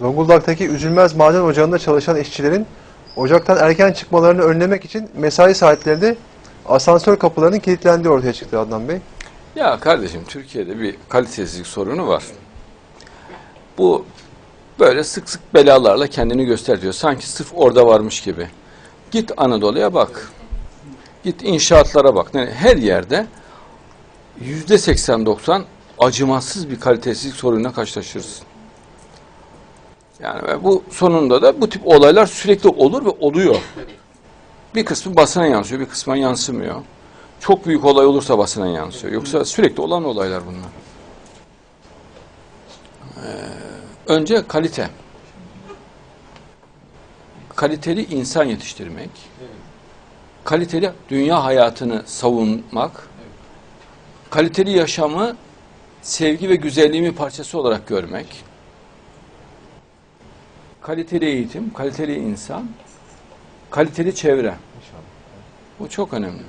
Zonguldak'taki Üzülmez Maden Ocağı'nda çalışan işçilerin ocaktan erken çıkmalarını önlemek için mesai saatlerinde asansör kapılarının kilitlendiği ortaya çıktı Adnan Bey. Ya kardeşim Türkiye'de bir kalitesizlik sorunu var. Bu böyle sık sık belalarla kendini gösteriyor. Sanki sırf orada varmış gibi. Git Anadolu'ya bak. Git inşaatlara bak. Yani her yerde yüzde 80-90 acımasız bir kalitesizlik sorununa karşılaşırız. Yani bu sonunda da bu tip olaylar sürekli olur ve oluyor. Bir kısmı basına yansıyor, bir kısmına yansımıyor. Çok büyük olay olursa basına yansıyor. Yoksa sürekli olan olaylar bunlar. Ee, önce kalite. Kaliteli insan yetiştirmek. Kaliteli dünya hayatını savunmak. Kaliteli yaşamı sevgi ve güzelliğin bir parçası olarak görmek. Kaliteli eğitim, kaliteli insan, kaliteli çevre. Bu çok önemli.